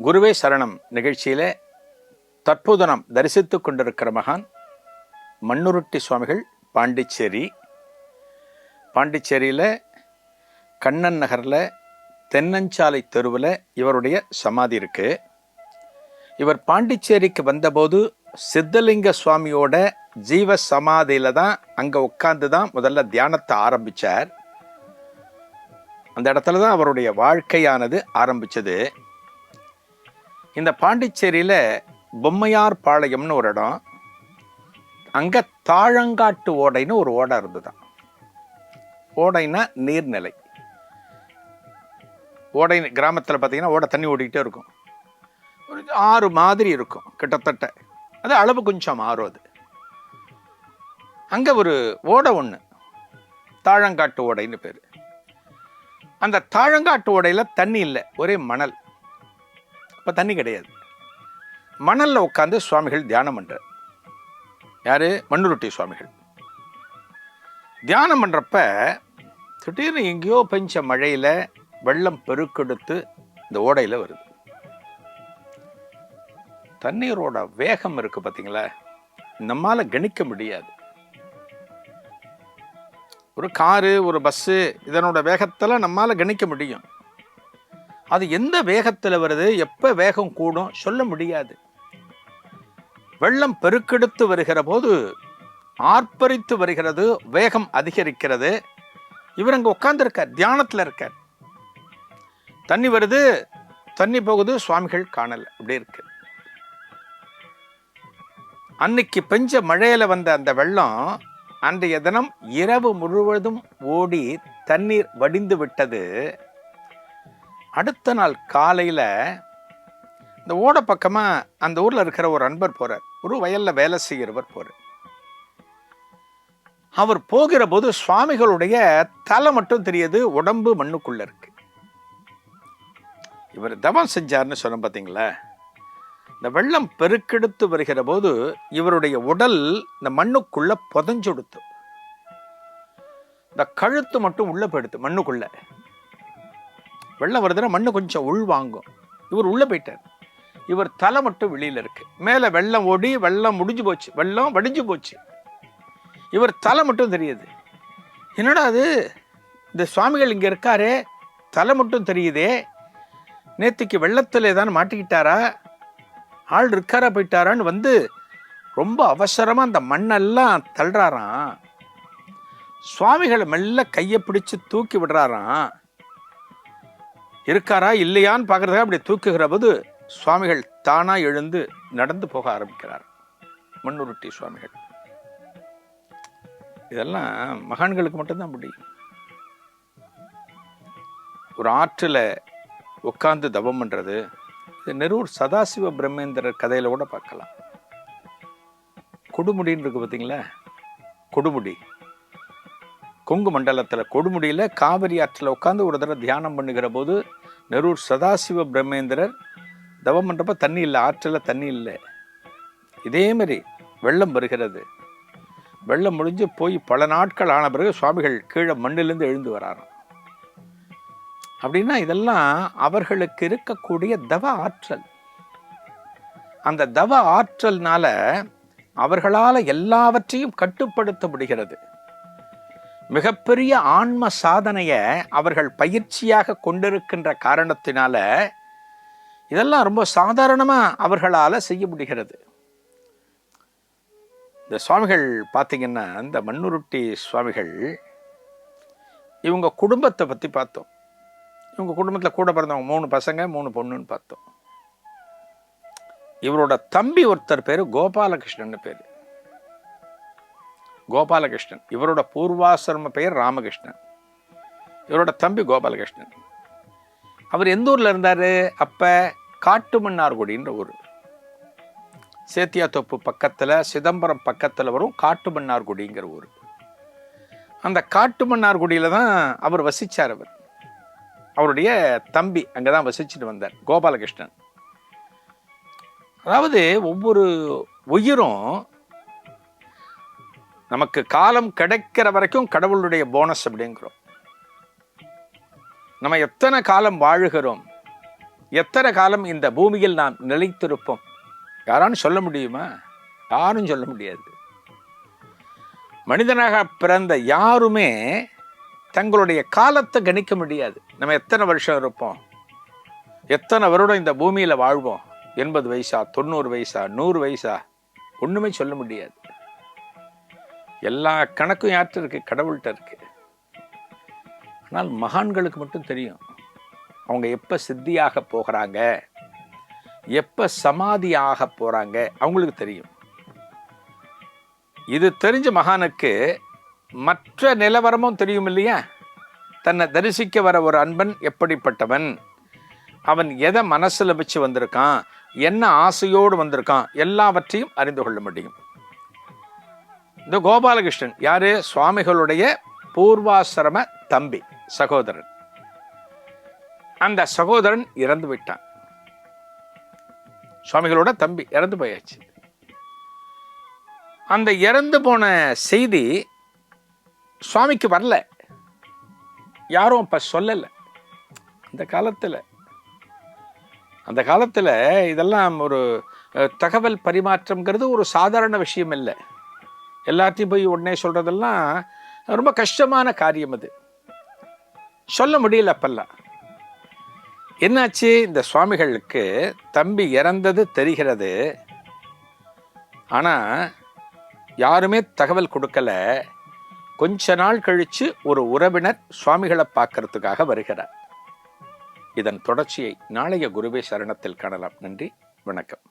குருவே சரணம் நிகழ்ச்சியில் தற்போது நாம் தரிசித்து கொண்டிருக்கிற மகான் மண்ணுருட்டி சுவாமிகள் பாண்டிச்சேரி. பாண்டிச்சேரியில் கண்ணன் நகரில் தென்னஞ்சாலை தெருவில் இவருடைய சமாதி இருக்கு. இவர் பாண்டிச்சேரிக்கு வந்தபோது சித்தலிங்க சுவாமியோட ஜீவ சமாதியில் தான் அங்கே உட்காந்து தான் முதல்ல தியானத்தை ஆரம்பித்தார் அந்த இடத்துல தான் அவருடைய வாழ்க்கையானது ஆரம்பித்தது இந்த பாண்டிச்சேரியில் பொம்மையார் பாளையம்னு ஒரு இடம். அங்கே தாழங்காட்டு ஓடைன்னு ஒரு ஓடை இருந்துதான் ஓடைன்னா நீர்நிலை. ஓடை கிராமத்தில் பார்த்தீங்கன்னா ஓடை தண்ணி ஓடிக்கிட்டே இருக்கும். ஒரு ஆறு மாதிரி இருக்கும் கிட்டத்தட்ட. அது அளவு கொஞ்சம் மாறும் அது. அங்கே ஒரு ஓடை ஒன்று தாழங்காட்டு ஓடைன்னு பேர். அந்த தாழங்காட்டு ஓடையில் தண்ணி இல்லை ஒரே மணல். அப்போ தண்ணி கிடையாது. மணலில் உட்காந்து சுவாமிகள் தியானம் பண்ணுறார் யார்? மண்ணுருட்டி சுவாமிகள். தியானம் பண்ணுறப்ப திடீர்னு எங்கேயோ பெஞ்ச மழையில் வெள்ளம் பெருக்கெடுத்து இந்த ஓடையில் வருது. தண்ணீரோட வேகம் இருக்குது பார்த்தீங்களா நம்மால் கணிக்க முடியாது. ஒரு காரு ஒரு பஸ்ஸு இதனோட வேகத்தில் நம்மால் கணிக்க முடியும். அது எந்த வேகத்தில் வருது எப்போ வேகம் கூடும் சொல்ல முடியாது. வெள்ளம் பெருக்கெடுத்து வருகிற போது ஆர்ப்பரித்து வருகிறது வேகம் அதிகரிக்கிறது. இவர் அங்கே உட்காந்துருக்கார் தியானத்தில் இருக்கார். தண்ணி வருது தண்ணி போகுது சுவாமிகள் காணல அப்படி இருக்கு. அன்னைக்கு பெஞ்ச மழையில வந்த அந்த வெள்ளம் அன்றைய தினம் இரவு முழுவதும் ஓடி தண்ணீர் வடிந்து விட்டது. அடுத்த நாள் காலையில இந்த ஓட பக்கமா அந்த ஊர்ல இருக்கிற ஒரு அன்பர் போகிறார் ஒரு வயல்ல வேலை செய்கிறவர் போகிறார் அவர் போகிற போது சுவாமிகளுடைய தலை மட்டும் தெரியுது உடம்பு மண்ணுக்குள்ள இருக்கு. இவர் தவம் செஞ்சார்னு சொன்ன பார்த்தீங்களா இந்த வெள்ளம் பெருக்கெடுத்து வருகிற போது இவருடைய உடல் இந்த மண்ணுக்குள்ள புதஞ்சொடுத்து இந்த கழுத்து மட்டும் உள்ளே போயிடுத்து மண்ணுக்குள்ள. வெள்ளம் வருதுன்னா மண்ணு கொஞ்சம் உள் வாங்கும் இவர் உள்ளே போயிட்டார். இவர் தலை மட்டும் வெளியில் இருக்கு. மேலே வெள்ளம் ஓடி வெள்ளம் முடிஞ்சு போச்சு. வெள்ளம் வடிஞ்சு போச்சு. இவர் தலை மட்டும் தெரியுது. என்னடா அது? இந்த சுவாமிகள் இங்கே இருக்காரே. தலை மட்டும் தெரியுதே. நேற்றுக்கு வெள்ளத்தில் ஏதாவது மாட்டிக்கிட்டாரா? ஆள் இருக்காரா போயிட்டாரான்னு வந்து ரொம்ப அவசரமாக அந்த மண்ணெல்லாம் தள்ளுறாராம். சுவாமிகளை மெல்ல கையை பிடிச்சி தூக்கி விடுறாராம். இருக்காரா இல்லையான்னு பார்க்குறதுக்காக அப்படி தூக்குகிற போது சுவாமிகள் தானா எழுந்து நடந்து போக ஆரம்பிக்கிறார். மண்ணுருட்டி சுவாமிகள். இதெல்லாம் மகான்களுக்கு மட்டும்தான் முடியும் ஒரு ஆற்றில் உட்கார்ந்து தவம் பண்ணுறது இது நெரூர் சதாசிவ பிரம்மேந்திரர் கதையில் கூட பார்க்கலாம். கொடுமுடின்னு இருக்கு பார்த்தீங்களா கொடுமுடி. கொங்கு மண்டலத்தில் கொடுமுடியில் காவிரி ஆற்றில் உட்காந்து ஒரு தடவை தியானம் பண்ணுகிற போது நெரூர் சதாசிவ பிரம்மேந்திரர் தவம் பண்ணுறப்ப தண்ணி இல்லை ஆற்றில் தண்ணி இல்லை. இதே மாதிரி வெள்ளம் வருகிறது. வெள்ளம் முடிஞ்சு போய் பல நாட்கள் ஆன பிறகு சுவாமிகள் கீழே மண்ணிலிருந்து எழுந்து வராராம். அப்படின்னா இதெல்லாம் அவர்களுக்கு இருக்கக்கூடிய தவ ஆற்றல். அந்த தவ ஆற்றல்னால அவர்களால் எல்லாவற்றையும் கட்டுப்படுத்த முடிகிறது. மிகப்பெரிய ஆன்ம சாதனையை அவர்கள் பயிற்சியாக கொண்டிருக்கின்ற காரணத்தினால இதெல்லாம் ரொம்ப சாதாரணமாக அவர்களால் செய்ய முடிகிறது. இந்த சுவாமிகள் பார்த்திங்கன்னா இந்த மண்ணுருட்டி சுவாமிகள் இவங்க குடும்பத்தை பற்றி பார்த்தோம். இவங்க குடும்பத்தில் கூட பிறந்தவங்க மூணு பசங்க மூணு பொண்ணுன்னு பார்த்தோம். இவரோட தம்பி ஒருத்தர் பேர் கோபாலகிருஷ்ணன் பேர். கோபாலகிருஷ்ணன். இவரோட பூர்வாசிரம பெயர் ராமகிருஷ்ணன். இவரோட தம்பி கோபாலகிருஷ்ணன். அவர் எந்த ஊரில் இருந்தார்? அப்போ காட்டுமன்னார்குடின்ற ஊர். சேத்தியாத்தோப்பு பக்கத்தில் சிதம்பரம் பக்கத்தில் வரும் காட்டுமன்னார்குடிங்கிற ஊர். அந்த காட்டுமன்னார்குடியில் தான் அவர் வசிச்சார் அவர். அவருடைய தம்பி அங்கே தான் வசிச்சுட்டு வந்தார் கோபாலகிருஷ்ணன். அதாவது ஒவ்வொரு உயிரும் நமக்கு காலம் கிடைக்கிற வரைக்கும் கடவுளுடைய போனஸ் அப்படிங்கிறோம். நம்ம எத்தனை காலம் வாழுகிறோம்? எத்தனை காலம் இந்த பூமியில் நாம் நிலைத்திருப்போம்? யாராலும் சொல்ல முடியுமா? யாரும் சொல்ல முடியாது. மனிதனாக பிறந்த யாருமே தங்களுடைய காலத்தை கணிக்க முடியாது. நம்ம எத்தனை வருஷம் இருப்போம்? எத்தனை வருடம் இந்த பூமியில் வாழ்வோம்? எண்பது வயசா தொண்ணூறு வயசா நூறு வயசா? ஒன்றுமே சொல்ல முடியாது. எல்லா கணக்கும் யார்கிட்ட இருக்குது கடவுள்கிட்ட இருக்குது ஆனால் மகான்களுக்கு மட்டும் தெரியும். அவங்க எப்போ சித்தியாக போகிறாங்க? எப்போ சமாதியாக போகிறாங்க அவங்களுக்கு தெரியும். இது தெரிஞ்ச மகானுக்கு மற்ற நிலவரமும் தெரியும் இல்லையா? தன்னை தரிசிக்க வர ஒரு அன்பன் எப்படிப்பட்டவன்? அவன் எதை மனசில் வச்சு வந்திருக்கான்? என்ன ஆசையோடு வந்திருக்கான்? எல்லாவற்றையும் அறிந்து கொள்ள முடியும். இந்த கோபாலகிருஷ்ணன் யாரு? சுவாமிகளுடைய பூர்வாசிரம தம்பி சகோதரன். அந்த சகோதரன் இறந்து விட்டான். சுவாமிகளோட தம்பி இறந்து போயாச்சு. அந்த இறந்து போன செய்தி சுவாமிக்கு வரல. யாரும் அப்போ சொல்லல. அந்த காலத்துல அந்த காலத்துல இதெல்லாம் ஒரு தகவல் பரிமாற்றம்ங்கிறது ஒரு சாதாரண விஷயம் இல்லை. எல்லாத்தையும் போய் உடனே சொல்கிறதெல்லாம் ரொம்ப கஷ்டமான காரியம் அது. சொல்ல முடியல அப்பெல்லாம். என்னாச்சு? இந்த சுவாமிகளுக்கு தம்பி இறந்தது தெரிகிறது. ஆனால் யாருமே தகவல் கொடுக்கல. கொஞ்ச நாள் கழித்து ஒரு உறவினர் சுவாமிகளை பார்க்கறதுக்காக வருகிறார். இதன் தொடர்ச்சியை நாளைய குருவே சரணத்தில் காணலாம். நன்றி. வணக்கம்.